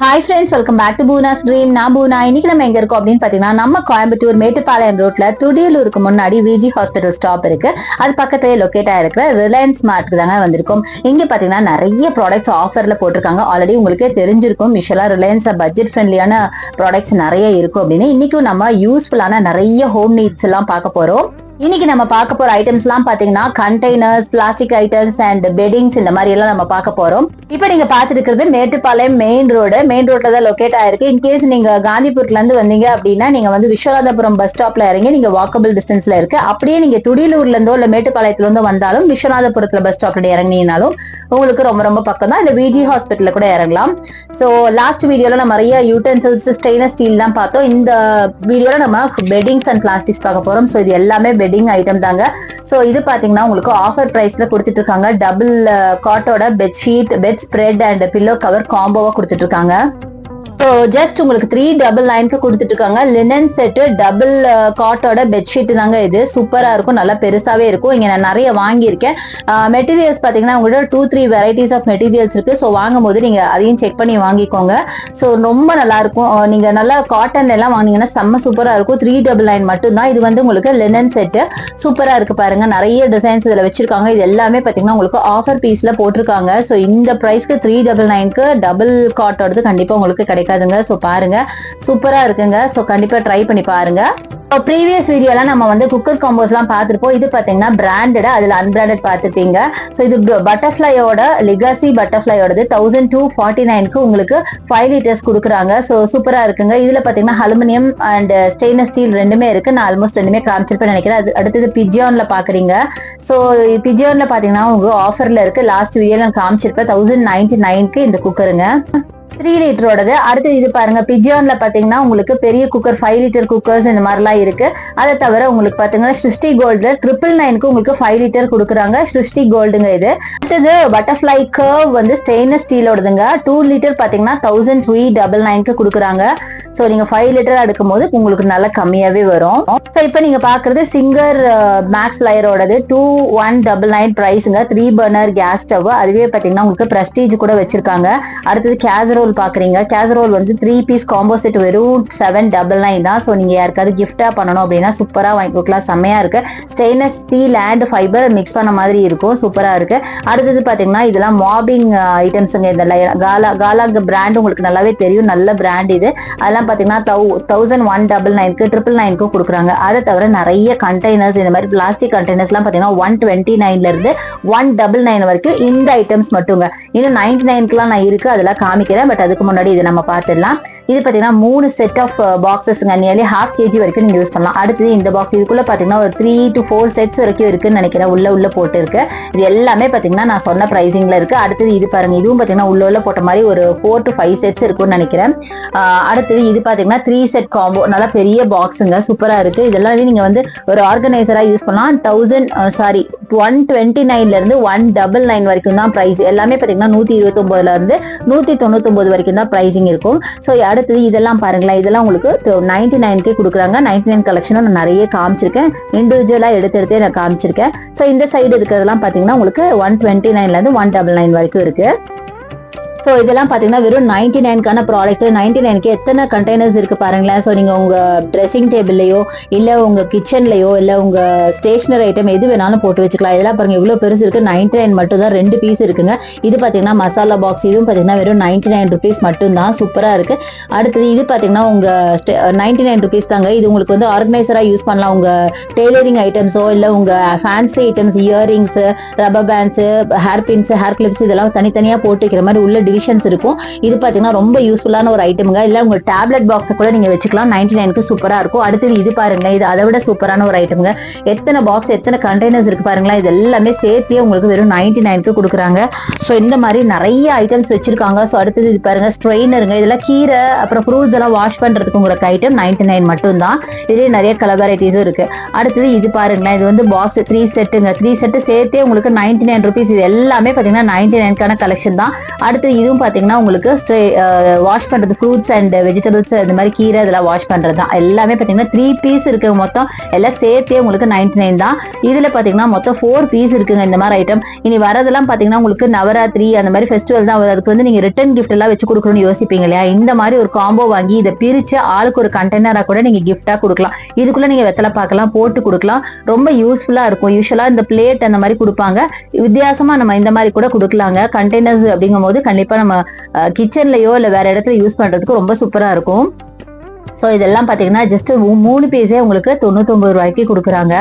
Hi friends welcome back to Poona's dream நான் பூனா. இன்னைக்கு நம்ம எங்க இருக்கோம் அப்படின்னு பாத்தீங்கன்னா நம்ம கோயம்புத்தூர் மேட்டுப்பாளையம் ரோட்ல துடியலூருக்கு முன்னாடி விஜி ஹாஸ்பிட்டல் ஸ்டாப் இருக்கு. அது பக்கத்துல லொக்கேட் ஆயிருக்கிற ரிலையன்ஸ் மார்ட்க்கு தாங்க வந்திருக்கும். இங்க பாத்தீங்கன்னா நிறைய ப்ராடக்ட்ஸ் ஆஃபர்ல போட்டிருக்காங்க. ஆல்ரெடி உங்களுக்கே தெரிஞ்சிருக்கும். மிஷலா ரிலையன்ஸ் பட்ஜெட் ஃப்ரெண்ட்லியான ப்ராடக்ட்ஸ் நிறைய இருக்கும் அப்படின்னு. இன்னைக்கும் நம்ம யூஸ்ஃபுல்லான நிறைய ஹோம் நீட்ஸ் எல்லாம் பார்க்க போறோம். இன்னைக்கு நம்ம பார்க்க போற ஐட்டம்ஸ் எல்லாம் பாத்தீங்கன்னா containers plastic items and beddings இந்த மாதிரி எல்லாம் நம்ம பார்க்க போறோம். இப்ப நீங்க பார்த்துட்டு இருக்கிறது மேட்டுப்பாளையம் மெயின் ரோடு மெயின் ரோட்ல தான் லொக்கேட் ஆயிருக்கு. இன்கேஸ் நீங்க காந்திபுரத்துல இருந்து வந்தீங்க அப்படின்னா நீங்க வந்து விஸ்வநாதபுரம் பஸ் ஸ்டாப்ல இறங்கி நீங்க வாக்கபிள் டிஸ்டன்ஸ்ல இருக்கு. அப்படியே நீங்க துடியலூர்ல இருந்தோ இல்ல மேட்டுப்பாளையத்துல இருந்தோ வந்தாலும் விஸ்வநாதபுரத்துல பஸ் ஸ்டாப்ல இறங்கினாலும் உங்களுக்கு ரொம்ப ரொம்ப பக்கம் தான். இந்த விஜி ஹாஸ்பிட்டல்ல கூட இறங்கலாம். ஸோ லாஸ்ட் வீடியோல நம்ம நிறைய யூட்டென்சில்ஸ் ஸ்டெயின்லெஸ் ஸ்டீல் தான் பார்த்தோம். இந்த வீடியோல நம்ம பெட்டிங்ஸ் அண்ட் பிளாஸ்டிக்ஸ் பார்க்க போறோம். ஸோ இது எல்லாமே வெட்டிங் ஐட்டம் தாங்க. ஸோ இது பாத்தீங்கன்னா உங்களுக்கு ஆஃபர் பிரைஸ்ல கொடுத்துட்டு இருக்காங்க டபுள் காட்டோட uh, bedsheet bed spread and pillow cover காம்போவா கொடுத்துட்டு இருக்காங்க ஜஸ்ட் உங்களுக்கு த்ரீ டபுள் நைன்க்கு கொடுத்துட்டு இருக்காங்க லினன் செட்டு டபுள் காட்டோட பெட்ஷீட் தாங்க இது. சூப்பரா இருக்கும். நல்லா பெருசாவே இருக்கும். இங்க நான் நிறைய வாங்கியிருக்கேன். மெட்டீரியல்ஸ் பாத்தீங்கன்னா உங்கள்கிட்ட two three varieties of materials இருக்கு. ஸோ வாங்கும் போது நீங்க அதையும் செக் பண்ணி வாங்கிக்கோங்க. ஸோ ரொம்ப நல்லா இருக்கும். நீங்க நல்லா காட்டன் எல்லாம் வாங்கினீங்கன்னா செம்ம சூப்பரா இருக்கும். த்ரீ டபுள் நைன் மட்டும்தான். இது வந்து உங்களுக்கு லினன் செட்டு சூப்பரா இருக்கு பாருங்க. நிறைய டிசைன்ஸ் இதுல வச்சிருக்காங்க. இது எல்லாமே பாத்தீங்கன்னா உங்களுக்கு ஆஃபர் பீஸ்ல போட்டிருக்காங்க. ஸோ இந்த ப்ரைஸ்க்கு த்ரீ டபுள் நைன்க்கு டபுள் காட்டோடது கண்டிப்பா உங்களுக்கு கிடைக்கும். கிடைக்காதுங்க ஸோ பாருங்க. சூப்பரா இருக்குங்க. ஸோ கண்டிப்பா ட்ரை பண்ணி பாருங்க. ப்ரீவியஸ் வீடியோலாம் நம்ம வந்து குக்கர் காம்போஸ்லாம் பார்த்துருப்போம். இது பார்த்தீங்கன்னா பிராண்டட் அதில் அன்பிராண்டட் பார்த்துருப்பீங்க. ஸோ இது பட்டர்ஃப்ளையோட லிகாசி பட்டர்ஃப்ளையோடது தௌசண்ட் டூ ஃபார்ட்டி நைனுக்கு உங்களுக்கு ஃபைவ் லிட்டர்ஸ் கொடுக்குறாங்க. ஸோ சூப்பராக இருக்குங்க. இதில் பார்த்தீங்கன்னா அலுமினியம் அண்ட் ஸ்டெயின்லெஸ் ஸ்டீல் ரெண்டுமே இருக்கு. நான் ஆல்மோஸ்ட் ரெண்டுமே காமிச்சிருப்பேன் நினைக்கிறேன். அது அடுத்தது பிஜியான்ல பார்க்குறீங்க ஸோ பிஜியான்ல பார்த்தீங்கன்னா உங்களுக்கு ஆஃபர்ல இருக்கு. லாஸ்ட் வீடியோல நான் காமிச்சிருப்பேன். தௌசண்ட் நைன்டி நைனுக்கு இந்த குக்கருங்க த்ரீ லிட்டரோடது அடுத்து இது பாருங்க பிஜியான்ல பாத்தீங்கன்னா உங்களுக்கு பெரிய குக்கர் ஃபைவ் லிட்டர் குக்கர்ஸ் இந்த மாதிரிலாம் இருக்கு. அதை தவிர உங்களுக்கு பாத்தீங்கன்னா சிருஷ்டி கோல்டு ட்ரிபிள் நைனுக்கு உங்களுக்கு ஃபைவ் லிட்டர் கொடுக்குறாங்க. சிருஷ்டி கோல்டுங்க இது. அடுத்தது பட்டர்ஃப்ளை கர்வ் வந்து ஸ்டெயின்லெஸ் ஸ்டீலோடதுங்க டூ லிட்டர் பாத்தீங்கன்னா தௌசண்ட் த்ரீ டபுள் நைனுக்கு கொடுக்குறாங்க. ஸோ நீங்க ஃபைவ் லிட்டர் எடுக்கும் போது உங்களுக்கு நல்லா கம்மியாவே வரும். ஸோ இப்போ நீங்க பாக்குறது சிங்கர் மேக்ஸ் லையரோடது டூ ஒன் டபுள் நைன் ப்ரைஸுங்க த்ரீ பர்னர் கேஸ் ஸ்டவ் அதுவே பாத்தீங்கன்னா உங்களுக்கு பிரஸ்டீஜ் கூட வச்சிருக்காங்க. அடுத்தது கேசரோல் பாக்குறீங்க. கேசரோல் வந்து த்ரீ பீஸ் காம்போசிட் வெறும் செவன் டபுள் நைன் தான். ஸோ நீங்க யாருக்காவது கிஃப்டா பண்ணணும் அப்படின்னா சூப்பரா வாங்கி கொடுக்கலாம். செம்மையா இருக்கு. Stainless steel and fibre mix பண்ண மாதிரி இருக்கும். சூப்பரா இருக்கு. அடுத்தது பாத்தீங்கன்னா இதெல்லாம் மாபிங் ஐட்டம்ஸுங்க இந்த காலா காலா பிராண்ட் உங்களுக்கு நல்லாவே தெரியும். நல்ல பிராண்ட் இது. அதெல்லாம் பாத்தீங்கன்னா தௌசண்ட் ஒன் டபுள் நைனுக்கு ட்ரிபிள் நைனுக்கு கொடுக்குறாங்க. அதை தவிர நிறைய கண்டெய்னர்ஸ் இந்த மாதிரி பிளாஸ்டிக் கண்டெய்னர்ஸ்லாம் பாத்தீங்கன்னா ஒன் டுவெண்ட்டி நைன்ல இருந்து ஒன் டபுள் நைன் வரைக்கும் இந்த ஐட்டம்ஸ் மட்டுங்க. இன்னும் நைன்டி நைன்க்குலாம் நான் இருக்கு. அதெல்லாம் காமிக்கிறேன். பட் அதுக்கு முன்னாடி இதை நம்ம பார்த்துடலாம். இது பாத்தீங்கன்னா மூணு செட் ஆஃப் பாக்ஸஸ்ங்க நியர்லி ஹாஃப் கேஜி வரைக்கும் நீங்கள் யூஸ் பண்ணலாம். அடுத்தது இந்த பாக்ஸ் இதுக்குள்ள பாத்தீங்கன்னா ஒரு த்ரீ டு ஃபோர் செட்ஸ் வரைக்கும் இருக்குன்னு நினைக்கிறேன். உள்ள உள்ள போட்டு இருக்கு இது எல்லாமே பாத்தீங்கன்னா நான் சொன்ன ப்ரைஸிங்கில் இருக்கு. அடுத்தது இது பாருங்க. இதுவும் பாத்தீங்கன்னா உள்ள உள்ள போட்ட மாதிரி ஒரு ஃபோர் டு ஃபைவ் செட்ஸ் இருக்கும்னு நினைக்கிறேன். ஆஹ் அடுத்தது இது பாத்தீங்கன்னா த்ரீ செட் காம்போ நல்லா பெரிய பாக்ஸுங்க சூப்பரா இருக்கு. இதெல்லாம் நீங்க வந்து ஒரு ஆர்கனைசரா யூஸ் பண்ணலாம். தௌசண்ட் சாரி ஒன் டுவெண்ட்டி நைன்ல இருந்து ஒன் டபுள் நைன் வரைக்கும் தான் பிரைஸ் எல்லாமே பாத்தீங்கன்னா நூத்தி இருபத்தி ஒன்பதுல இருந்து நூத்தி வரைக்கும் தான் ப்ரைஸிங் இருக்கும். ஸோ அடுத்தது இதெல்லாம் பாருங்களேன். இதெல்லாம் உங்களுக்கு நைன்டி நைன்கே கொடுக்குறாங்க. நைன்டி நைன் கலெக்ஷனும் நான் நிறைய காமிச்சிருக்கேன். இண்டிவிஜுவலா எடுத்து எடுத்து நான் காமிச்சிருக்கேன். ஸோ இந்த சைடு இருக்கிறதெல்லாம் பாத்தீங்கன்னா உங்களுக்கு ஒன் டுவெண்ட்டி நைன்ல இருந்து ஒன் டபுள் நைன் வரைக்கும் இருக்கு. ஸோ இதெல்லாம் பார்த்தீங்கன்னா வெறும் நைன்டி நைனுக்கான ப்ராடக்ட் நைன்டி நைனுக்கு எத்தனை கண்டெய்னர்ஸ் இருக்கு பாருங்களேன். ஸோ நீங்கள் உங்கள் ட்ரெஸ்ஸிங் டேபிள்லையோ இல்லை உங்கள் கிச்சன்லையோ இல்லை உங்கள் ஸ்டேஷனரி ஐட்டம் எது வேணாலும் போட்டு வச்சுக்கலாம். இதெல்லாம் பாருங்க இவ்வளோ பெருசு இருக்கு. நைன்டி நைன் மட்டும் தான் ரெண்டு பீஸ் இருக்குங்க. இது பார்த்தீங்கன்னா மசாலா பாக்ஸ் இதுவும் பார்த்தீங்கன்னா வெறும் நைன்டி நைன் ருபீஸ் மட்டும் தான் சூப்பராக இருக்கு. அடுத்தது இது பார்த்தீங்கன்னா உங்கள் நைன்டி நைன் ருபீஸ் தாங்க. இது உங்களுக்கு வந்து ஆர்கனைசராக யூஸ் பண்ணலாம். உங்கள் டெய்லரிங் ஐட்டம்ஸோ இல்லை உங்கள் fancy items earrings rubber bands hair pins hair clips இதெல்லாம் தனித்தனியாக போட்டு வைக்கிற மாதிரி உள்ள டிவிஷன்ஸ் இருக்கும். இது பார்த்தீங்கன்னா ரொம்ப யூஸ்ஃபுல்லான ஒரு ஐட்டமுங்க இல்லை உங்கள் டேப்லெட் பாக்ஸை கூட நீங்கள் வச்சுக்கலாம். நைன்டி நைனுக்கு சூப்பராக இருக்கும். அடுத்தது இது பாருங்க இது அதை விட சூப்பரான ஒரு ஐட்டமுங்க எத்தனை பாக்ஸ் எத்தனை கண்டெய்னர்ஸ் இருக்கு பாருங்களேன். இது எல்லாமே சேர்த்தே உங்களுக்கு வெறும் நைன்டி நைனுக்கு கொடுக்குறாங்க. ஸோ இந்த மாதிரி நிறைய ஐட்டம்ஸ் வச்சிருக்காங்க. ஸோ அடுத்தது இது பாருங்க ஸ்ட்ரெயினருங்க இதெல்லாம் கீரை அப்புறம் ஃப்ரூட்ஸ் எல்லாம் வாஷ் பண்றதுக்கு உங்களுக்கு ஐட்டம் நைன்டி நைன் மட்டும் தான் இதுலேயே நிறைய கலர் வெரைட்டிஸும் இருக்கு. அடுத்தது இது பாருங்களேன். இது வந்து பாக்ஸ் த்ரீ செட்டுங்க த்ரீ செட்டு சேர்த்தே உங்களுக்கு நைன்டி நைன் ருபீஸ் இது எல்லாமே பார்த்தீங்கன்னா நைன்டி நைனுக்கான கலெக்ஷன் தான். அடுத்து இது இதுவும் பார்த்தீங்கன்னா உங்களுக்கு வாஷ் பண்ணுறது ஃப்ரூட்ஸ் அண்ட் வெஜிடபிள்ஸ் இந்த மாதிரி கீரை இதெல்லாம் வாஷ் பண்ணுறது தான் எல்லாமே பார்த்தீங்கன்னா த்ரீ பீஸ் இருக்கு மொத்தம். எல்லாம் சேர்த்தே உங்களுக்கு நைன்டி நைன் தான். இதில் பார்த்தீங்கன்னா மொத்தம் ஃபோர் பீஸ் இருக்குங்க இந்த மாதிரி ஐட்டம் இனி வரதெல்லாம் பார்த்தீங்கன்னா உங்களுக்கு நவராத்திரி அந்த மாதிரி ஃபெஸ்டிவல் தான் அதுக்கு வந்து நீங்கள் ரிட்டன் கிஃப்ட் எல்லாம் வச்சு கொடுக்கணும்னு யோசிப்பீங்க இல்லையா? இந்த மாதிரி ஒரு காம்போ வாங்கி இதை பிரித்து ஆளுக்கு ஒரு கண்டெய்னராக கூட நீங்கள் கிஃப்டாக கொடுக்கலாம். இதுக்குள்ளே நீங்கள் வெத்தலை பார்க்கலாம் போட்டு கொடுக்கலாம். ரொம்ப யூஸ்ஃபுல்லாக இருக்கும். யூஸ்வலாக இந்த பிளேட் அந்த மாதிரி கொடுப்பாங்க. வித்தியாசமாக நம்ம இந்த மாதிரி கூட கொடுக்கலாங்க. கண்டெய்னர்ஸ் அப்படிங்கும் போது கண்டிப்பாக நம்ம கிச்சன்லயோ இல்ல வேற இடத்துல யூஸ் பண்றதுக்கு ரொம்ப சூப்பரா இருக்கும். ஸோ இதெல்லாம் பார்த்தீங்கன்னா ஜஸ்ட் மூணு பீஸே உங்களுக்கு தொண்ணூத்தொம்பது ரூபாய்க்கு கொடுக்குறாங்க.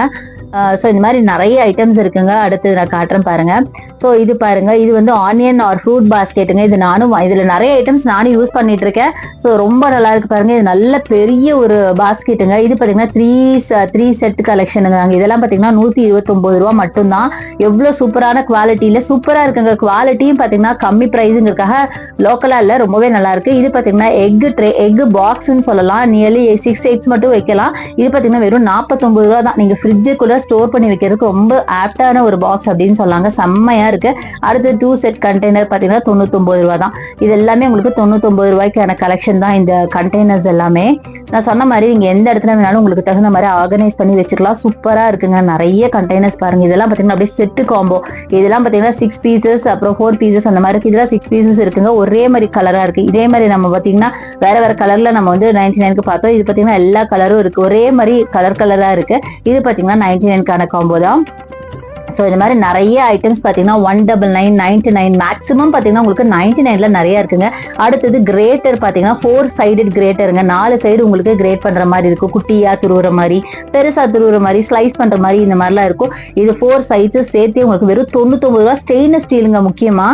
ஸோ இந்த மாதிரி நிறைய ஐட்டம்ஸ் இருக்குங்க. அடுத்து நான் காட்டுறேன் பாருங்க. ஸோ இது பாருங்க. இது வந்து ஆனியன் ஆர் ஃப்ரூட் பாஸ்கெட்டுங்க இது நானும் இதில் இதுல நிறைய ஐட்டம்ஸ் நானும் யூஸ் பண்ணிட்டு இருக்கேன் ஸோ ரொம்ப நல்லா இருக்கு பாருங்க. இது நல்ல பெரிய ஒரு பாஸ்கெட்டுங்க இது பார்த்தீங்கன்னா த்ரீ த்ரீ செட் கலெக்ஷனுங்க இதெல்லாம் பார்த்தீங்கன்னா நூற்றி இருபத்தொம்போது ரூபா மட்டும்தான். எவ்வளோ சூப்பரான குவாலிட்டியில சூப்பராக இருக்குங்க. குவாலிட்டியும் பார்த்தீங்கன்னா கம்மி ப்ரைஸுங்கிறதுக்காக லோக்கலாக இல்லை ரொம்பவே நல்லா இருக்கு. இது பார்த்தீங்கன்னா எக் ட்ரே எக் பாக்ஸ்ன்னு சொல்லலாம். நியர்லி சிக்ஸ் எக்ஸ் மட்டும் வைக்கலாம். இது பார்த்தீங்கன்னா வெறும் நாற்பத்தொம்பது ரூபா தான். நீங்கள் ஃப்ரிட்ஜுக்குள்ள ஸ்டோர் பண்ணி வைக்கிறதுக்கு ரொம்ப ஆப்டான ஒரு பாக்ஸ் அப்படின்னு சொல்லாங்க. செம்மையா இருக்கு. அடுத்து டூ செட் கண்டெய்னர் பார்த்தீங்கன்னா தொண்ணூத்தொம்பது ரூபா தான் இது எல்லாமே உங்களுக்கு தொண்ணூத்தொம்பது ரூபாய்க்கான கலெக்ஷன் தான். இந்த கண்டெய்னர்ஸ் எல்லாமே. நான் சொன்ன மாதிரி நீங்க எந்த இடத்துல வேணாலும் உங்களுக்கு தகுந்த மாதிரி ஆர்கனைஸ் பண்ணி வச்சுக்கலாம். சூப்பரா இருக்குங்க. நிறைய கண்டெய்னர்ஸ் பாருங்க. இதெல்லாம் பார்த்தீங்கன்னா அப்படியே செட்டு காம்போ இதெல்லாம் பார்த்தீங்கன்னா சிக்ஸ் பீசஸ் அப்புறம் ஃபோர் பீசஸ் அந்த மாதிரி இருக்கு. இதெல்லாம் சிக்ஸ் பீசஸ் இருக்குங்க. ஒரே மாதிரி கலரா இருக்கு. இதே மாதிரி நம்ம பார்த்தீங்கன்னா வேற வேற கலர்ல நம்ம வந்து நைன்டி நைனுக்கு பார்த்தோம். இது பார்த்தீங்கன்னா எல்லா கலரும் இருக்கு. ஒரே மாதிரி கலர் கலரா இருக்கு. இது பார்த்தீங்கன்னா நைன்டி நைனுக்கான காம்போ தான். ஸோ இந்த மாதிரி நிறைய ஐட்டம்ஸ் பார்த்தீங்கன்னா one double nine ninety nine maximum பார்த்தீங்கன்னா உங்களுக்கு நைன்டி நைன்ல நிறைய இருக்குங்க. அடுத்தது கிரேட்டர் பார்த்தீங்கன்னா ஃபோர் சைடட் கிரேட்டருங்க நாலு சைடு உங்களுக்கு கிரேட் பண்ற மாதிரி இருக்கும். குட்டியா துருவுற மாதிரி பெருசா துருவுற மாதிரி ஸ்லைஸ் பண்ற மாதிரி இந்த மாதிரிலாம் இருக்கும். இது ஃபோர் சைஸஸ் சேர்த்து உங்களுக்கு வெறும் தொண்ணூத்தொம்பது ரூபா ஸ்டெயின்லெஸ் ஸ்டீலுங்க முக்கியமா.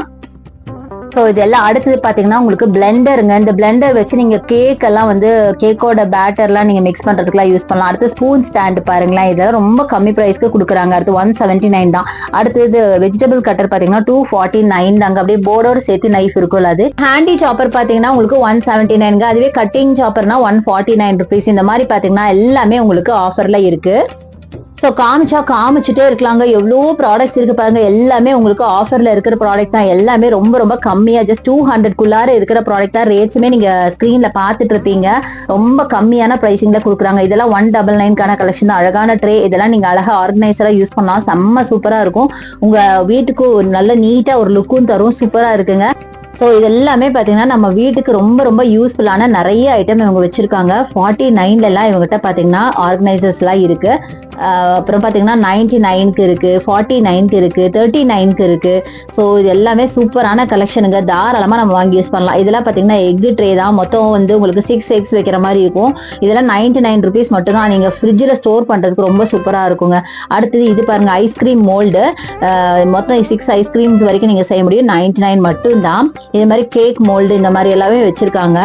ஸோ இதெல்லாம் அடுத்தது பார்த்தீங்கன்னா உங்களுக்கு பிளெண்டருங்க இந்த பிளெண்டர் வச்சு நீங்கள் கேக் எல்லாம் வந்து கேக்கோட பேட்டர்லாம் நீங்கள் மிக்ஸ் பண்ணுறதுக்குலாம் யூஸ் பண்ணலாம். அடுத்து ஸ்பூன் ஸ்டாண்டு பாருங்களேன். இதெல்லாம் ரொம்ப கம்மி ப்ரைஸ்க்கு கொடுக்குறாங்க. அடுத்து ஒன் செவன்ட்டி நைன் தான். அடுத்தது வெஜிடபிள் கட்டர் பார்த்தீங்கன்னா டூ ஃபார்ட்டி நைன் தாங்க. அப்படியே போர்டோட சேர்த்து நைஃப் இருக்கும்ல அது. ஹேண்டி சாப்பர் பார்த்தீங்கன்னா உங்களுக்கு ஒன் செவன்ட்டி நைனுங்க அதுவே கட்டிங் சாப்பர்னா ஒன் ஃபார்ட்டி நைன் ருபீஸ் இந்த மாதிரி பார்த்தீங்கன்னா எல்லாமே உங்களுக்கு ஆஃபரில் இருக்குது ஸோ காமிச்சா காமிச்சிட்டே இருக்கலாங்க. எவ்வளோ ப்ராடக்ட்ஸ் இருக்கு பாருங்க. எல்லாமே உங்களுக்கு ஆஃபர்ல இருக்கிற ப்ராடக்ட் தான். எல்லாமே ரொம்ப ரொம்ப கம்மியா ஜஸ்ட் டூ ஹண்ட்ரட் குள்ளார இருக்கிற ப்ராடக்ட் தான். ரேட்ஸுமே நீங்க ஸ்கிரீன்ல பார்த்துட்டு இருப்பீங்க. ரொம்ப கம்மியான பிரைசிங்ல கொடுக்குறாங்க. இதெல்லாம் ஒன் டபுள் நைன்கான கலெக்ஷன் தான். அழகான ட்ரே இதெல்லாம் நீங்க அழகா ஆர்கனைசரா யூஸ் பண்ணலாம். செம்ம சூப்பரா இருக்கும். உங்க வீட்டுக்கு ஒரு நல்ல நீட்டா ஒரு லுக்கும் தரும். சூப்பரா இருக்குங்க. ஸோ இது எல்லாமே பார்த்தீங்கன்னா நம்ம வீட்டுக்கு ரொம்ப ரொம்ப யூஸ்ஃபுல்லான நிறைய ஐட்டம் இவங்க வச்சிருக்காங்க. ஃபார்ட்டி நைன்லலாம் இவங்ககிட்ட பார்த்தீங்கன்னா ஆர்கனைசர்ஸ்லாம் இருக்கு. அப்புறம் பார்த்தீங்கன்னா நைன்டி நைனுக்கு இருக்குது ஃபார்ட்டி நைனுக்கு இருக்குது தேர்ட்டி நைனுக்கு இருக்குது ஸோ இது எல்லாமே சூப்பரான கலெக்ஷனுங்க தாராளமாக நம்ம வாங்கி யூஸ் பண்ணலாம். இதெல்லாம் பார்த்தீங்கன்னா எக் ட்ரே தான். மொத்தம் வந்து உங்களுக்கு சிக்ஸ் எக்ஸ் வைக்கிற மாதிரி இருக்கும். இதெல்லாம் நைன்டி நைன் ருபீஸ் மட்டும்தான் நீங்கள் ஃப்ரிட்ஜில் ஸ்டோர் பண்ணுறதுக்கு ரொம்ப சூப்பராக இருக்குங்க. அடுத்தது இது பாருங்கள் ஐஸ்கிரீம் மோல்டு மொத்தம் சிக்ஸ் ஐஸ்கிரீம்ஸ் வரைக்கும் நீங்கள் செய்ய முடியும். நைன்டி நைன் மட்டும் தான் இது மாதிரி கேக் மோல்டு இந்த மாதிரி எல்லாமே வச்சுருக்காங்க.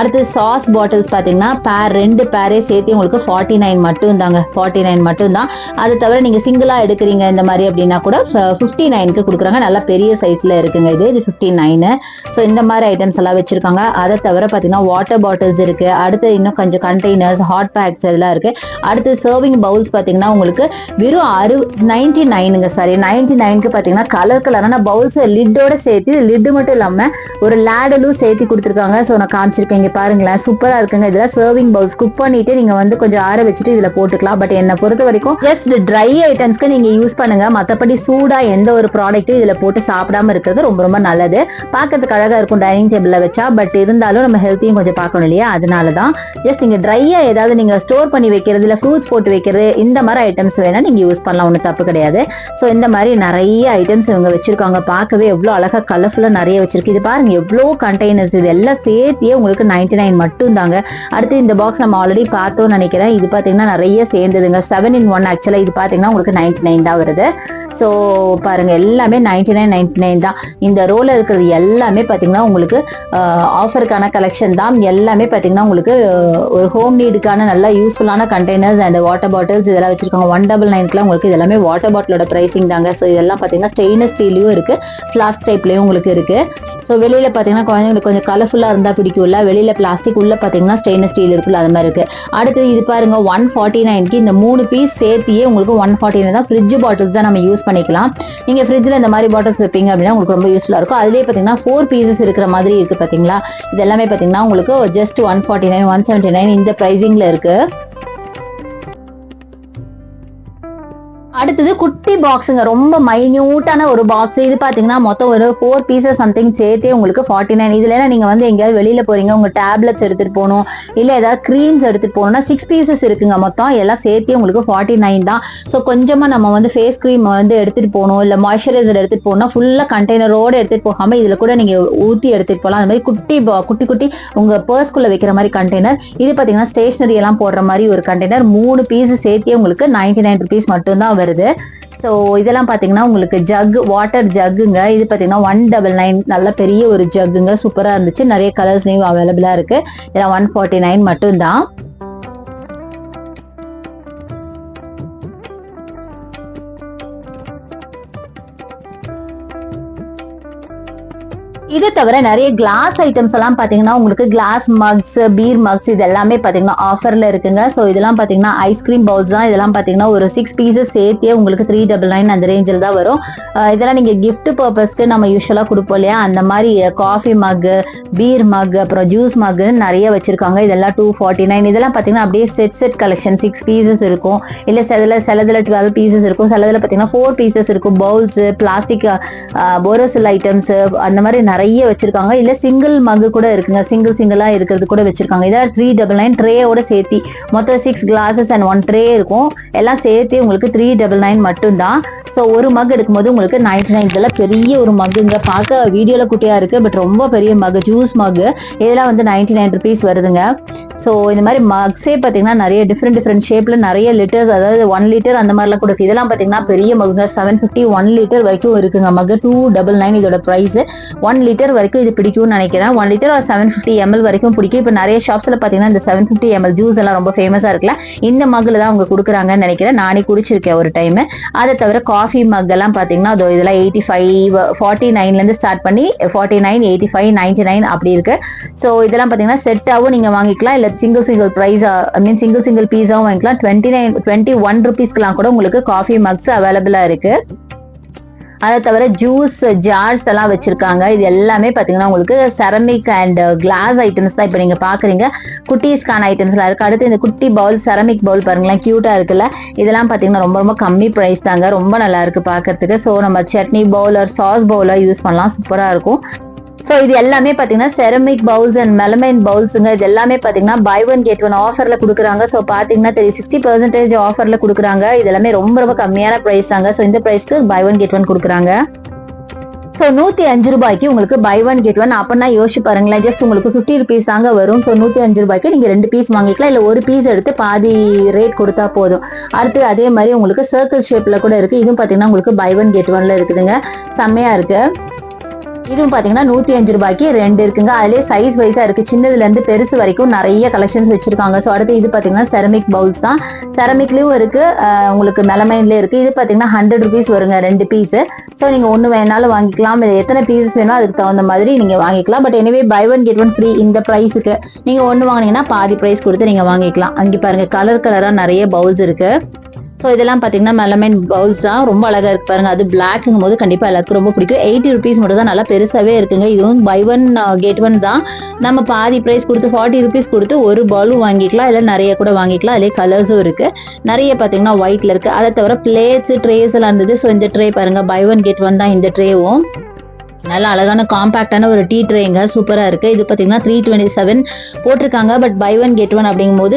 அடுத்து சாஸ் பாட்டில்ஸ் பார்த்தீங்கன்னா பேர் ரெண்டு பேரே சேர்த்து உங்களுக்கு ஃபார்ட்டி நைன் மட்டும் தாங்க ஃபார்ட்டி நைன் மட்டும் தான் அது தவிர நீங்கள் சிங்கிளாக எடுக்கிறீங்க இந்த மாதிரி அப்படின்னா கூட ஃபிஃப்டி நைனுக்கு கொடுக்குறாங்க. நல்லா பெரிய சைஸில் இருக்குங்க இது. இது ஃபிஃப்டி நைனு ஸோ இந்த மாதிரி ஐட்டம்ஸ் எல்லாம் வச்சிருக்காங்க. அதை தவிர பார்த்தீங்கன்னா வாட்டர் பாட்டில்ஸ் இருக்கு. அடுத்து இன்னும் கொஞ்சம் கண்டெய்னர்ஸ் ஹாட் பேக்ஸ் இதெல்லாம் இருக்கு. அடுத்து சர்விங் பவுல்ஸ் பார்த்தீங்கன்னா உங்களுக்கு வெறும் அறு நைன்டி நைனுங்க சாரி நைன்டி நைனுக்கு பார்த்தீங்கன்னா கலர் கலரான பவுல்ஸ் லிட்டோட சேர்த்து லிட்டு மட்டும் இல்லாமல் ஒரு லேடலும் சேர்த்து கொடுத்துருக்காங்க. ஸோ நான் காமிச்சிருக்கேன். இங்கே பாருங்களேன். சூப்பராக இருக்குங்க. இதெல்லாம் சர்விங் பவுல்ஸ் குக் பண்ணிட்டு நீங்கள் வந்து கொஞ்சம் ஆற வச்சுட்டு இதில் போட்டுக்கலாம். பட் என்னை பொறுத்த வரைக்கும் ஜஸ்ட் ட்ரை ஐட்டம்ஸ்க்கு நீங்க யூஸ் பண்ணுங்க. மற்றபடி சூடா எந்த ஒரு ப்ராடக்ட்டும் இதுல போட்டு சாப்பிடாம இருக்கிறது ரொம்ப ரொம்ப நல்லது. பார்க்கறதுக்கு அழகா இருக்கும் டைனிங் டேபிள்ல வச்சா பட் இருந்தாலும் நம்ம ஹெல்த்தையும் கொஞ்சம் பார்க்கணும் இல்லையா? அதனால தான் ஜஸ்ட் நீங்க ட்ரையா ஏதாவது நீங்க ஸ்டோர் பண்ணி வைக்கிறது இல்லை ஃப்ரூட்ஸ் போட்டு வைக்கிறது இந்த மாதிரி ஐட்டம்ஸ் வேணா நீங்க யூஸ் பண்ணலாம். ஒன்றும் தப்பு கிடையாது. ஸோ இந்த மாதிரி நிறைய ஐட்டம்ஸ் இவங்க வச்சிருக்காங்க. பார்க்கவே எவ்வளோ அழகா கலர்ஃபுல்லா நிறைய வச்சிருக்கு. இது பாருங்க எவ்வளோ கண்டெய்னர்ஸ் இது. எல்லாம் சேர்த்தியே உங்களுக்கு நைன்டி நைன் மட்டும் தாங்க அடுத்து இந்த பாக்ஸ் நம்ம ஆல்ரெடி பார்த்தோம்னு நினைக்கிறேன். இது பார்த்தீங்கன்னா நிறைய சேர்ந்ததுங்க. செவன் இன் ஒன் ஆக்சுவலாக இது பார்த்தீங்கன்னா உங்களுக்கு நைன்டி நைன் தான் வருது. ஸோ பாருங்க எல்லாமே நைன்டி நைன் நைன்டி நைன் தான். இந்த ரோல இருக்கிறது எல்லாமே பார்த்தீங்கன்னா உங்களுக்கு ஆஃபருக்கான கலெக்ஷன் தான். எல்லாமே பார்த்தீங்கன்னா உங்களுக்கு ஒரு ஹோம் நீடுக்கான நல்ல யூஸ்ஃபுல்லான கண்டெய்னர்ஸ் அண்ட் வாட்டர் பாட்டில்ஸ் இதெல்லாம் வச்சிருக்காங்க. ஒன் டபுள் நைன்க்குலாம் உங்களுக்கு இதெல்லாமே வாட்டர் பாட்டிலோட ப்ரைஸிங் தாங்க. ஸோ இதெல்லாம் பார்த்தீங்கன்னா ஸ்டெயின்லெஸ் ஸ்டீல்லையும் இருக்கு. ஃப்ளாஸ்க் டைப்லையும் உங்களுக்கு இருக்கு. ஸோ வெளியில பார்த்தீங்கன்னா குழந்தைங்களுக்கு கொஞ்சம் கலர்ஃபுல்லாக இருந்தால் பிடிக்கும்ல. வெளியில் பிளாஸ்டிக் உள்ள பார்த்தீங்கன்னா ஸ்டெயின்லெஸ் ஸ்டீல் இருக்குல்ல அது மாதிரி இருக்கு. அடுத்து இது பாருங்க ஒன் ஃபார்ட்டி நைன்க்கு இந்த மூணு பீஸ் பீஸ் சேர்த்தியே உங்களுக்கு ஒன் ஃபார்ட்டி தான் ஃப்ரிட்ஜ் பாட்டில்ஸ் தான் நம்ம யூஸ் பண்ணிக்கலாம். நீங்கள் ஃப்ரிட்ஜில் இந்த மாதிரி பாட்டில்ஸ் வைப்பீங்க அப்படின்னா உங்களுக்கு ரொம்ப யூஸ்ஃபுல்லாக இருக்கும். அதிலே பார்த்தீங்கன்னா ஃபோர் பீசஸ் இருக்கிற மாதிரி இருக்குது பார்த்தீங்களா இது எல்லாமே பார்த்தீங்கன்னா உங்களுக்கு just one forty nine one seventy nine இந்த ப்ரைஸிங்கில் இருக்குது அடுத்தது குட்டி பாக்ஸுங்க ரொம்ப மைன்யூட்டான ஒரு பாக்ஸ் இது பாத்தீங்கன்னா மொத்தம் ஒரு ஃபோர் பீசஸ் சம்திங் சேர்த்தே உங்களுக்கு ஃபார்ட்டி நைன் இதுல நீங்க வந்து எங்கேயாவது வெளியில போறீங்க உங்க டேப்லெட்ஸ் எடுத்துட்டு போகணும் இல்ல ஏதாவது க்ரீம்ஸ் எடுத்துட்டு போகணும்னா சிக்ஸ் பீசஸ் இருக்குங்க மொத்தம். எல்லாம் சேர்த்தே உங்களுக்கு ஃபார்ட்டி நைன் தான். ஸோ கொஞ்சமா நம்ம வந்து ஃபேஸ் க்ரீம் வந்து எடுத்துட்டு போகணும் இல்ல மாய்ஸ்சரைசர் எடுத்துட்டு போகணும்னா ஃபுல்லா கண்டெய்னரோட எடுத்துட்டு போகாம இதுல கூட நீங்க ஊத்தி எடுத்துட்டு போகலாம். அந்த மாதிரி குட்டி குட்டி குட்டி உங்க பர்ஸ்குள்ள வைக்கிற மாதிரி கண்டெய்னர் இது பாத்தீங்கன்னா ஸ்டேஷனரி எல்லாம் போடுற மாதிரி ஒரு கண்டெய்னர் மூணு பீஸ் சேர்த்தே உங்களுக்கு நைன்டி நைன் ருபீஸ் மட்டும்தான் வருது. ஸோ இதெல்லாம் பார்த்தீங்கன்னா உங்களுக்கு ஜக் வாட்டர் ஜக்குங்க இது பார்த்தீங்கன்னா ஒன் டபுள் நைன் நல்ல பெரிய ஒரு ஜக்குங்க சூப்பராக இருந்துச்சு. நிறைய கலர்ஸ்லையும் அவைலபிளாக இருக்கு. இதெல்லாம் ஒன் ஃபார்ட்டி நைன் மட்டும்தான். இது தவிர நிறைய கிளாஸ் ஐட்டம்ஸ் எல்லாம் பாத்தீங்கன்னா உங்களுக்கு கிளாஸ் மக்ஸ் பீர் மக்ஸ் இது எல்லாமே பாத்தீங்கன்னா ஆஃபர்ல இருக்குங்க. ஸோ இதெல்லாம் பாத்தீங்கன்னா ஐஸ்கிரீம் பவுல்ஸ் தான். இதெல்லாம் பாத்தீங்கன்னா ஒரு சிக்ஸ் பீசஸ் சேர்த்தே உங்களுக்கு த்ரீ டபுள் நைன் அந்த ரேஞ்சில் தான் வரும். இதெல்லாம் நீங்க கிஃப்ட் பர்பஸ்க்கு நம்ம யூஸ்வலா கொடுப்போம் இல்லையா? அந்த மாதிரி காஃபி மக் பீர் மக் அப்புறம் ஜூஸ் மக் நிறைய வச்சிருக்காங்க. இதெல்லாம் டூ ஃபார்ட்டி நைன் இதெல்லாம் பாத்தீங்கன்னா அப்படியே set set collection six pieces இருக்கும். இல்ல சிலதுல சிலதுல டுவெல் பீசஸ் இருக்கும். சிலதுல பாத்தீங்கன்னா ஃபோர் பீசஸ் இருக்கும். பவுல்ஸ் பிளாஸ்டிக் போரோசில் ஐட்டம்ஸ் அந்த மாதிரி நிறைய நிறைய வச்சிருக்காங்க. இல்ல சிங்கிள் மகு கூட இருக்குங்க. சிங்கிள் சிங்கிளா இருக்கிறது கூட வச்சிருக்காங்க. இதான் த்ரீ டபுள் நைன் ட்ரேயோட சேர்த்தி. மொத்தம் six glasses and one tray இருக்கும். எல்லாம் சேர்த்து உங்களுக்கு த்ரீ டபுள் நைன் மட்டும்தான். ஸோ ஒரு மக் எடுக்கும்போது உங்களுக்கு நைன்டி நைன் இதெல்லாம் பெரிய ஒரு மக்குங்க பார்க்க வீடியோல குட்டியா இருக்கு. பட் ரொம்ப பெரிய மக் ஜூஸ் மக் இதெல்லாம் வந்து நைன்டி நைன் ருபீஸ் வருதுங்க. ஸோ இந்த மாதிரி மக்ஸே பார்த்தீங்கன்னா நிறைய டிஃப்ரெண்ட் டிஃப்ரெண்ட் ஷேப்ல நிறைய லிட்டர்ஸ் அதாவது ஒன் லிட்டர் அந்த மாதிரிலாம் கூட இதெல்லாம் பார்த்தீங்கன்னா பெரிய மகுங்க செவன் ஃபிஃப்டி ஒன் லிட்டர் வரைக்கும் இருக்குங்க. மக் டூ டபுள் நைன் இதோட ப்ரைஸ் ஒன் லிட்டர் வரைக்கும் இது பிடிக்கும்னு நினைக்கிறேன். ஒன் லிட்டர் ஒரு செவன் ஃபிஃப்டி எம்எல் வரைக்கும் பிடிக்கும். இப்போ நிறைய ஷாப்ஸ்ல பார்த்தீங்கன்னா இந்த செவன் ஃபிஃப்டி எம்எல் ஜூஸ் எல்லாம் ரொம்ப ஃபேமஸாக இருக்குல்ல இந்த மக்கில் தான் அவங்க கொடுக்குறாங்கன்னு நினைக்கிறேன். நானே குடிச்சிருக்கேன் ஒரு டைம் அதை தவிர காஃபி மக் எல்லாம் பார்த்தீங்கன்னா அதோ இதெல்லாம் எயிட்டி ஃபைவ் ஃபார்ட்டி நைன்லேருந்து ஸ்டார்ட் பண்ணி forty nine eighty five ninety nine அப்படி இருக்கு. ஸோ இதெல்லாம் பார்த்தீங்கன்னா செட்டாகவும் நீங்கள் வாங்கிக்கலாம். இல்லை single single price I mean single single பீஸாகவும் வாங்கிக்கலாம். டுவெண்ட்டி நைன் டுவெண்ட்டி ஒன் ருபீஸ்க்குலாம் கூட உங்களுக்கு காஃபி மக்ஸ் அவைலபிளாக இருக்கு. அதை தவிர ஜூஸ் ஜார்ஸ் எல்லாம் வச்சிருக்காங்க. இது எல்லாமே பார்த்தீங்கன்னா உங்களுக்கு செரமிக் அண்ட் கிளாஸ் ஐட்டம்ஸ் தான் இப்போ நீங்கள் பார்க்குறீங்க குட்டீஸ்க்கான ஐட்டம்ஸ்லாம் இருக்குது அடுத்து இந்த குட்டி பவுல் செரமிக் பவுல் பாருங்களேன் க்யூட்டாக இருக்குல்ல. இதெல்லாம் பார்த்தீங்கன்னா ரொம்ப ரொம்ப கம்மி ப்ரைஸ் தாங்க. ரொம்ப நல்லா இருக்குது பார்க்குறதுக்கு ஸோ நம்ம chutney bowler sauce bowler use பண்ணலாம். சூப்பராக இருக்கும். ஸோ இது எல்லாமே பார்த்தீங்கன்னா செரமிக் பவுல்ஸ் அண்ட் மெலமைன் பவுல்ஸுங்க இது எல்லாமே பார்த்தீங்கன்னா பை ஒன் கேட் ஒன் ஆஃபரில் கொடுக்குறாங்க. ஸோ பார்த்தீங்கன்னா தெரியும் சிக்ஸ்டி பர்சன்டேஜ் ஆஃபரில் கொடுக்குறாங்க. இது எல்லாமே ரொம்ப ரொம்ப கம்மியான ப்ரைஸ் தாங்க. ஸோ இந்த ப்ரைஸ்க்கு பை ஒன் கேட் ஒன் கொடுக்குறாங்க. ஸோ நூற்றி அஞ்சு ரூபாய்க்கு உங்களுக்கு பை ஒன் கெட் ஒன் அப்படின்னா யோசிச்சு பாருங்களேன். ஜஸ்ட் உங்களுக்கு ஃபிஃப்டி ருபீஸ் தாங்க வரும். ஸோ நூற்றி அஞ்சு ரூபாய்க்கு நீங்கள் ரெண்டு பீஸ் வாங்கிக்கலாம். இல்லை ஒரு பீஸ் எடுத்து பாதி ரேட் கொடுத்தா போதும். அடுத்து அதே மாதிரி உங்களுக்கு சர்க்கிள் ஷேப்பில் கூட இருக்குது இதுவும் பார்த்தீங்கன்னா உங்களுக்கு பை ஒன் கெட் ஒன்ல இருக்குதுங்க. செம்மையாக இருக்குது இதுவும் பாத்தீங்கன்னா நூத்தி அஞ்சு ரூபாய்க்கு ரெண்டு இருக்குங்க. அதுலயே சைஸ் வைஸா இருக்கு. சின்னதுல இருந்து பெருசு வரைக்கும் நிறைய கலெக்ஷன்ஸ் வச்சிருக்காங்க. ஸோ அடுத்து இது பாத்தீங்கன்னா செரமிக் பவுல்ஸ் தான். செரமிக்லயும் இருக்கு. உங்களுக்கு மெலமைன்லயும் இருக்கு. இது பாத்தீங்கன்னா ஹண்ட்ரட் ருபீஸ் வருங்க ரெண்டு பீஸ் ஸோ நீங்க ஒண்ணு வேணாலும் வாங்கிக்கலாம். எத்தனை பீசஸ் வேணும் அதுக்கு தகுந்த மாதிரி நீங்க வாங்கிக்கலாம். பட் எனவே buy one get one free இந்த ப்ரைஸுக்கு நீங்க ஒண்ணு வாங்கினீங்கன்னா பாதி ப்ரைஸ் கொடுத்து நீங்க வாங்கிக்கலாம். அங்கே பாருங்க கலர் கலரா நிறைய பவுல்ஸ் இருக்கு. ஸோ இதெல்லாம் பார்த்தீங்கன்னா மெலமைன் பவுல்ஸ் தான் ரொம்ப அழகாக இருக்கு பாருங்க. அது பிளாக்குங்கும் போது கண்டிப்பாக எல்லாத்துக்கும் ரொம்ப பிடிக்கும். எயிட்டி ருபீஸ் மட்டும் தான் நல்லா பெருசாகவே இருக்குங்க. இதுவும் பை ஒன் கெட் ஒன் தான். நம்ம பாதி ப்ரைஸ் கொடுத்து ஃபார்ட்டி ருபீஸ் கொடுத்து ஒரு பவுலும் வாங்கிக்கலாம். இல்லை நிறைய கூட வாங்கிக்கலாம். அதிலே கலர்ஸும் இருக்கு. நிறைய பார்த்தீங்கன்னா ஒயிட்ல இருக்கு. அதை தவிர பிளேட்ஸ் ட்ரேஸ் எல்லாம் இருந்தது. ஸோ இந்த ட்ரே பாருங்க. பை ஒன் கெட் ஒன் தான் இந்த ட்ரேவும் நல்ல அழகான காம்பாக்டான ஒரு டீ ட்ரேங்க சூப்பராக இருக்கு. இது பார்த்தீங்கன்னா த்ரீ டுவெண்ட்டி செவன் போட்டிருக்காங்க. But buy one get one அப்படிங்கும் போது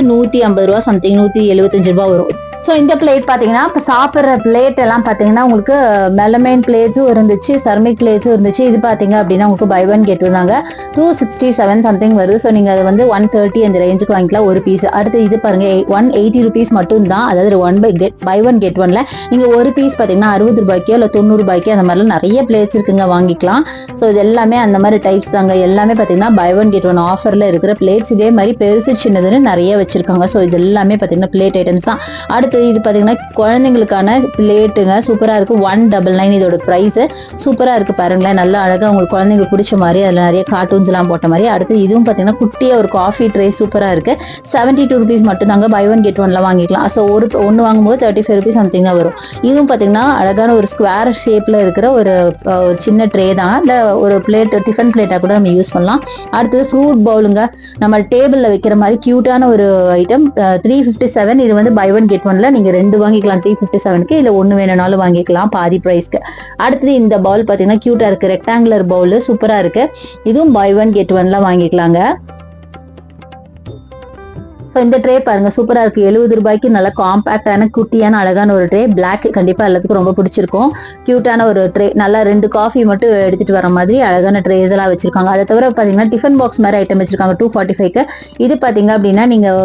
ஐம்பது ரூபா சம்திங் நூற்றி எழுபத்தஞ்சு ரூபா வரும். ஸோ இந்த பிளேட் பார்த்தீங்கன்னா இப்போ சாப்பிட்ற பிளேட் எல்லாம் பார்த்தீங்கன்னா உங்களுக்கு மெலமைன் பிளேட்ஸும் இருந்துச்சு சர்மிக் பிளேட்ஸும் இருந்துச்சு. இது பார்த்தீங்க அப்படின்னா உங்களுக்கு பை ஒன் கெட் வந்தாங்க டூ சிக்ஸ்டி செவன் சம்திங் வருது. ஸோ நீங்கள் அதை வந்து ஒன் தேர்ட்டி அந்த ரேஞ்சுக்கு வாங்கிக்கலாம் ஒரு பீஸ் அடுத்து இது பாருங்க ஒன் எயிட்டி ருபீஸ் மட்டும் தான் அதாவது one buy get buy one get ஒன்ல நீங்கள் ஒரு பீஸ் பார்த்தீங்கன்னா அறுபது ரூபாய்க்கோ இல்லை தொண்ணூறு ரூபாய்க்கோ அந்த மாதிரிலாம் நிறைய பிளேட்ஸ் இருக்குங்க வாங்கிக்கலாம். ஸோ இது எல்லாமே அந்த மாதிரி டைப்ஸ் தாங்க. எல்லாமே பார்த்தீங்கன்னா பை ஒன் கெட் ஒன் ஆஃபரில் இருக்கிற பிளேட்ஸ் இதே மாதிரி பெருசு சின்னதுன்னு நிறைய வச்சிருக்காங்க. ஸோ இது எல்லாமே பார்த்தீங்கன்னா பிளேட் ஐட்டம்ஸ் தான். அடுத்து அடுத்தது இது பார்த்தீங்கன்னா குழந்தைங்களுக்கான பிளேட்டுங்க சூப்பராக இருக்குது ஒன் டபுள் நைன் இதோட ப்ரைஸு சூப்பராக இருக்குது பாருங்களேன். நல்லா அழகாக உங்களுக்கு குழந்தைங்களுக்கு பிடிச்ச மாதிரி அதில் நிறைய கார்ட்டூன்ஸ்லாம் போட்ட மாதிரி. அடுத்து இதுவும் பார்த்தீங்கன்னா குட்டியாக ஒரு காஃபி ட்ரே சூப்பராக இருக்குது செவன்ட்டி டூ ருபீஸ் மட்டும் தாங்க பை ஒன் கெட் ஒன்ல வாங்கிக்கலாம். ஸோ ஒரு ஒன்று வாங்கும்போது தேர்ட்டி ஃபைவ் ருபீஸ் சம்திங் வரும். இதுவும் பார்த்தீங்கன்னா அழகான ஒரு ஸ்கொயர் ஷேப்பில் இருக்கிற ஒரு சின்ன ட்ரே தான். இல்லை ஒரு பிளேட் டிஃபன் பிளேட்டாக கூட நம்ம யூஸ் பண்ணலாம். அடுத்தது ஃப்ரூட் பவுலுங்க நம்ம டேபிளில் வைக்கிற மாதிரி க்யூட்டான ஒரு ஐட்டம் த்ரீ ஃபிஃப்டி செவன் இது வந்து பை ஒன் கெட் ஒன் செவன்ல நீங்க ரெண்டு வாங்கிக்கலாம் த்ரீ ஃபிஃப்டி செவனுக்கு இல்லை ஒன்னு வேணும்னாலும் வாங்கிக்கலாம் பாதி ப்ரைஸ்க்கு அடுத்தது இந்த பவுல் பார்த்தீங்கன்னா கியூட்டா இருக்கு. ரெக்டாங்குலர் பவுல் சூப்பராக இருக்கு. இதுவும் பை ஒன் கெட் ஒன்ல வாங்கிக்கலாங்க. ஸோ இந்த ட்ரே பாருங்க சூப்பராக இருக்கு. எழுபது ரூபாய்க்கு நல்ல காம்பாக்டான குட்டியான அழகான ஒரு ட்ரே பிளாக் கண்டிப்பாக எல்லாத்துக்கும் ரொம்ப பிடிச்சிருக்கும். க்யூட்டான ஒரு ட்ரே நல்லா ரெண்டு காஃபி மட்டும் எடுத்துட்டு வர மாதிரி அழகான ட்ரேஸ் எல்லாம் வச்சிருக்காங்க. அதை தவிர பார்த்தீங்கன்னா டிஃபன் பாக்ஸ் மாதிரி ஐட்டம் வச்சிருக்காங்க டூ ஃபார்ட்டி ஃபைவ்க்கு இது பார்த்தீங்க அப்படின்னா நீங்கள்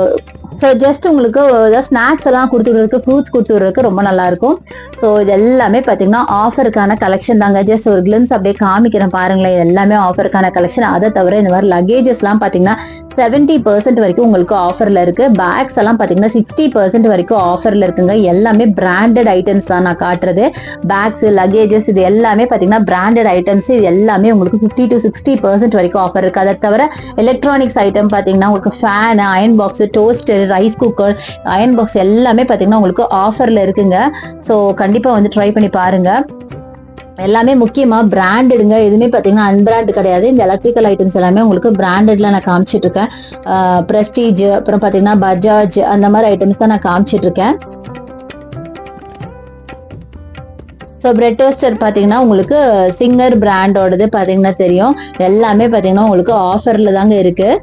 ஸோ ஜஸ்ட் உங்களுக்கு ஏதாவது ஸ்நாக்ஸ் எல்லாம் கொடுத்துடுறதுக்கு ஃப்ரூட்ஸ் கொடுத்துடுறதுக்கு ரொம்ப நல்லா இருக்கும் ஸோ இது எல்லாமே பார்த்தீங்கன்னா ஆஃபருக்கான கலெக்ஷன் தாங்க. ஜஸ்ட் ஒரு கிளிம்ஸ் அப்படியே காமிக்கிறேன் பாருங்களேன். இது எல்லாமே ஆஃபருக்கான கலெக்ஷன் அதை தவிர இந்த மாதிரி லக்கேஜஸ்லாம் பார்த்தீங்கன்னா செவன்ட்டி பர்சன்ட் வரைக்கும் உங்களுக்கு ஆஃபரில் இருக்கு. பேக்ஸ் எல்லாம் பார்த்தீங்கன்னா சிக்ஸ்டி பர்சன்ட் வரைக்கும் ஆஃபரில் இருக்குங்க. எல்லாமே பிராண்டட் ஐட்டம்ஸ் தான் நான் காட்டுறது. பேக்ஸ் லக்கேஜஸ் இது எல்லாமே பார்த்தீங்கன்னா பிராண்டட் ஐட்டம்ஸ் இது எல்லாமே உங்களுக்கு ஃபிஃப்டி டு சிக்ஸ்டி பர்சன்ட் வரைக்கும் ஆஃபர் இருக்கு. அதை தவிர எலக்ட்ரானிக்ஸ் ஐட்டம் பார்த்தீங்கன்னா உங்களுக்கு fan iron box toaster rice cooker iron box எல்லாமே பார்த்தீங்கன்னா உங்களுக்கு ஆஃபரில் இருக்குங்க. ஸோ கண்டிப்பாக வந்து ட்ரை பண்ணி பாருங்க. எல்லாமே முக்கியமாக பிராண்டடுங்க எதுவுமே பார்த்தீங்கன்னா அன்பிராண்ட் கிடையாது. இந்த எலக்ட்ரிக்கல் ஐட்டம்ஸ் எல்லாமே உங்களுக்கு பிராண்டடில் நான் காமிச்சிட்ருக்கேன் ப்ரெஸ்டீஜ் அப்புறம் பார்த்தீங்கன்னா பஜாஜ் அந்த மாதிரி ஐட்டம்ஸ் தான் நான் காமிச்சிட்ருக்கேன் ஸோ பிரெட் டோஸ்டர் பார்த்தீங்கன்னா உங்களுக்கு சிங்கர் பிராண்டோடது பார்த்தீங்கன்னா தெரியும். எல்லாமே பார்த்தீங்கன்னா உங்களுக்கு ஆஃபரில் தாங்க இருக்குது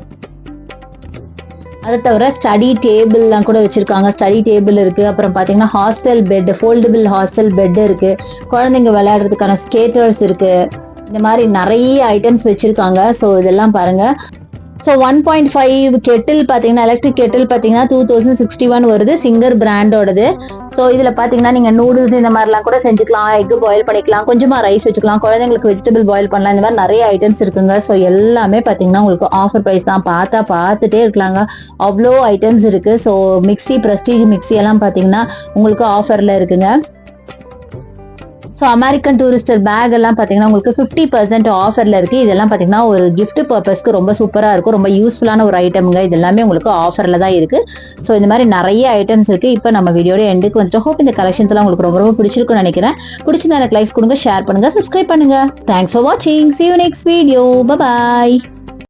அதை தவிர ஸ்டடி டேபிள்லாம் கூட வச்சிருக்காங்க. ஸ்டடி டேபிள் இருக்கு. அப்புறம் பார்த்தீங்கன்னா hostel bed foldable hostel bed இருக்கு. குழந்தைங்க விளையாடுறதுக்கான ஸ்கேட்டர்ஸ் இருக்கு. இந்த மாதிரி நிறைய ஐட்டம்ஸ் வச்சிருக்காங்க. ஸோ இதெல்லாம் பாருங்க. So one point five kettle பார்த்தீங்கன்னா எலக்ட்ரிக் கெட்டில் பார்த்தீங்கன்னா டூ தௌசண்ட் சிக்ஸ்டி ஒன் வருது சிங்கர் பிராண்டோடது ஸோ இதில் பார்த்தீங்கன்னா நீங்கள் நூடுல்ஸ் இந்த மாதிரிலாம் கூட செஞ்சுக்கலாம். எக் பாயில் பண்ணிக்கலாம். கொஞ்சமாக ரைஸ் வச்சுக்கலாம். குழந்தைங்களுக்கு வெஜிடபிள் பாயில் பண்ணலாம். இந்த மாதிரி நிறைய ஐட்டம்ஸ் இருக்குங்க. ஸோ எல்லாமே பார்த்தீங்கன்னா உங்களுக்கு ஆஃபர் ப்ரைஸ் தான். பார்த்தா பார்த்துட்டே இருக்கலாங்க. அவ்வளோ ஐட்டம்ஸ் இருக்குது ஸோ மிக்ஸி ப்ரெஸ்டீஜ் மிக்சி எல்லாம் பார்த்தீங்கன்னா உங்களுக்கு ஆஃபரில் இருக்குங்க. ஸோ அமெரிக்கன் டூரிஸ்டர் பேக் எல்லாம் பார்த்தீங்கன்னா உங்களுக்கு ஃபிஃப்டி பர்சன்ட் ஆஃபரில் இருக்குது இதெல்லாம் பார்த்தீங்கன்னா ஒரு கிஃப்ட் பர்பஸ்க்கு ரொம்ப சூப்பராக இருக்கும். ரொம்ப யூஸ்ஃபுல்லான ஒரு ஐட்டம்ங்க இது எல்லாமே உங்களுக்கு ஆஃபரில் தான் இருக்குது ஸோ இந்த மாதிரி நிறைய ஐட்டம்ஸ் இருக்குது இப்போ நம்ம வீடியோட எண்டுக்கு வந்துட்டு ஹோப் இந்த கலெக்ஷன்ஸ் எல்லாம் உங்களுக்கு ரொம்ப ரொம்ப பிடிச்சிருக்கும்னு நினைக்கிறேன். பிடிச்சிருந்தா எனக்கு லைக்ஸ் கொடுங்க ஷேர் பண்ணுங்க சப்ஸ்கிரைப் பண்ணுங்க. தேங்க்ஸ் ஃபார் வாட்சிங் see you next video bye bye